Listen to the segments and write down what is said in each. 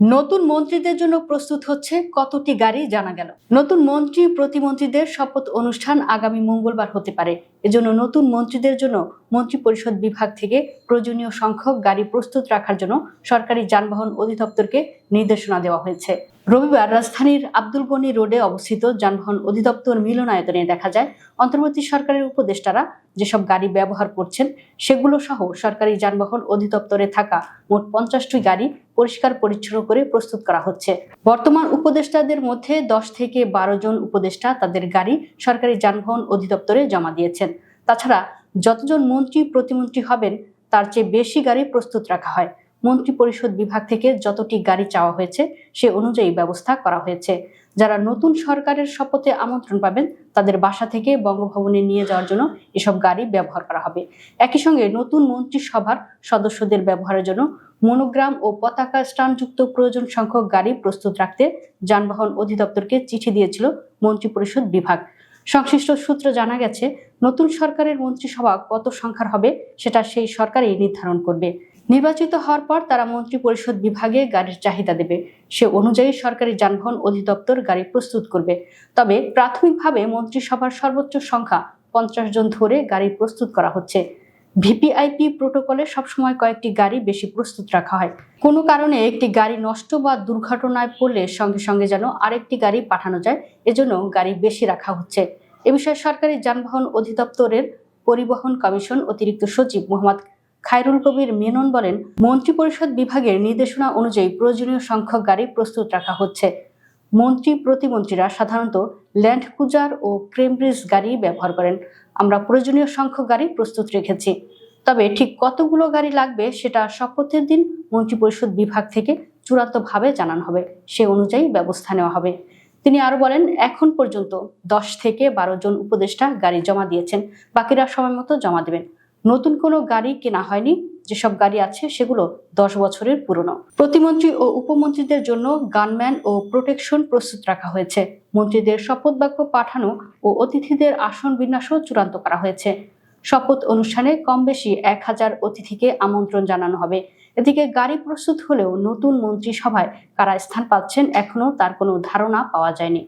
নতুন মন্ত্রীদের জন্য প্রস্তুত হচ্ছে কতটি গাড়ি জানা গেল। নতুন মন্ত্রী, প্রতিমন্ত্রীদের শপথ অনুষ্ঠান আগামী মঙ্গলবার হতে পারে। এজন্য নতুন মন্ত্রীদের জন্য মন্ত্রী পরিষদ বিভাগ থেকে প্রয়োজনীয় সংখ্যক গাড়ি প্রস্তুত রাখার জন্য সরকারি যানবাহন অধিদপ্তরকে নির্দেশনা দেওয়া হয়েছে। রবিবার রাজধানীর আব্দুল গনি রোডে অবস্থিত যানবাহন অধিদপ্তর মিলনায়তনে দেখা যায়, অন্তর্বর্তী সরকারের উপদেষ্টারা যেসব গাড়ি ব্যবহার করছেন, সেগুলো সহ সরকারি যানবাহন অধিদপ্তরে থাকা মোট পঞ্চাশটি গাড়ি পরিষ্কার পরিচ্ছন্ন করে প্রস্তুত করা হচ্ছে। বর্তমান উপদেষ্টাদের মধ্যে দশ থেকে বারো জন উপদেষ্টা তাদের গাড়ি সরকারি যানবাহন অধিদপ্তরে জমা দিয়েছেন। তাছাড়া যতজন মন্ত্রী প্রতিমন্ত্রী হবেন, তার চেয়ে বেশি গাড়ি প্রস্তুত রাখা হয়। মন্ত্রী পরিষদ বিভাগ থেকে যতটি গাড়ি চাওয়া হয়েছে, সে অনুযায়ী ব্যবস্থা করা হয়েছে। যারা নতুন সরকারের শপথে আমন্ত্রণ পাবেন, তাদের বাসা থেকে বঙ্গভবনে নিয়ে যাওয়ার জন্য এসব গাড়ি ব্যবহার করা হবে। একই সঙ্গে নতুন মন্ত্রিসভার সদস্যদের ব্যবহারের জন্য মনোগ্রাম ও পতাকা স্টানযুক্ত প্রয়োজন সংখ্যক গাড়ি প্রস্তুত রাখতে যানবাহন অধিদপ্তরকে চিঠি দিয়েছিল মন্ত্রিপরিষদ বিভাগ। সংশ্লিষ্ট সূত্র জানা গেছে, নতুন সরকারের মন্ত্রিসভা কত সংখ্যার হবে সেটা সেই সরকারই নির্ধারণ করবে। নির্বাচিত হওয়ার পর তারা মন্ত্রী পরিষদ বিভাগে গাড়ির চাহিদা দেবে। সে অনুযায়ী সরকারি যানবাহন অধিদপ্তর গাড়ি প্রস্তুত করবে। তবে প্রাথমিকভাবে মন্ত্রিসভার সর্বোচ্চ সংখ্যা পঞ্চাশ জন ধরে গাড়ি প্রস্তুত করা হচ্ছে। ভিপিআইপি প্রোটোকলে সবসময় কয়েকটি গাড়ি বেশি প্রস্তুত রাখা হয়। কোনো কারণে একটি গাড়ি নষ্ট বা দুর্ঘটনায় পড়লে সঙ্গে সঙ্গে যেন আরেকটি গাড়ি পাঠানো যায়, এজন্য গাড়ি বেশি রাখা হচ্ছে। এ বিষয়ে সরকারি যানবাহন অধিদপ্তরের পরিবহন কমিশন অতিরিক্ত সচিব মোহাম্মদ খায়রুল কবির মেনন বলেন, মন্ত্রিপরিষদ বিভাগের নির্দেশনা অনুযায়ী প্রয়োজনীয় সংখ্যক গাড়ি প্রস্তুত রাখা হচ্ছে। মন্ত্রী প্রতিমন্ত্রীরা সাধারণত ল্যান্ড ক্রুজার ও ক্রেমব্রিজ গাড়ি ব্যবহার করেন। আমরা প্রয়োজনীয় সংখ্যক গাড়ি প্রস্তুত রেখেছি। তবে ঠিক কতগুলো গাড়ি লাগবে সেটা শপথের দিন মন্ত্রিপরিষদ বিভাগ থেকে চূড়ান্তভাবে জানানো হবে। সে অনুযায়ী ব্যবস্থা নেওয়া হবে। তিনি আরও বলেন, এখন পর্যন্ত দশ থেকে বারো জন উপদেষ্টা গাড়ি জমা দিয়েছেন। বাকিরা সময় মতো জমা দেবেন। নতুন কোনো গাড়ি কেনা হয়নি। যেসব গাড়ি আছে সেগুলো দশ বছরের পুরনো। প্রতিমন্ত্রী ও উপমন্ত্রীদের জন্য গানম্যান ও প্রোটেকশন প্রস্তুত রাখা হয়েছে। মন্ত্রীদের শপথ বাক্য পাঠানো ও অতিথিদের আসন বিন্যাসও চূড়ান্ত করা হয়েছে। শপথ অনুষ্ঠানে কম বেশি এক হাজার অতিথিকে আমন্ত্রণ জানানো হবে। এদিকে গাড়ি প্রস্তুত হলেও নতুন মন্ত্রিসভায় কারা স্থান পাচ্ছেন এখনও তার কোনো ধারণা পাওয়া যায়নি।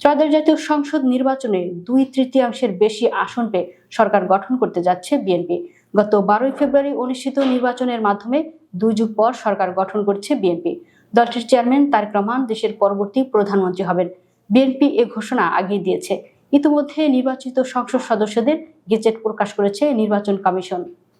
ত্রয়োদশ জাতীয় সংসদ নির্বাচনে দুই তৃতীয়াংশের বেশি আসন পেয়ে সরকার গঠন করতে যাচ্ছে বিএনপি। গত বারোই ফেব্রুয়ারি অনুষ্ঠিত নির্বাচনের মাধ্যমে দুই যুগ পর সরকার গঠন করছে বিএনপি। দলটির চেয়ারম্যান তারেক রহমান দেশের পরবর্তী প্রধানমন্ত্রী হবেন। বিএনপি এ ঘোষণা আগেই দিয়েছে। ইতিমধ্যে নির্বাচিত সংসদ সদস্যদের গেজেট প্রকাশ করেছে নির্বাচন কমিশন।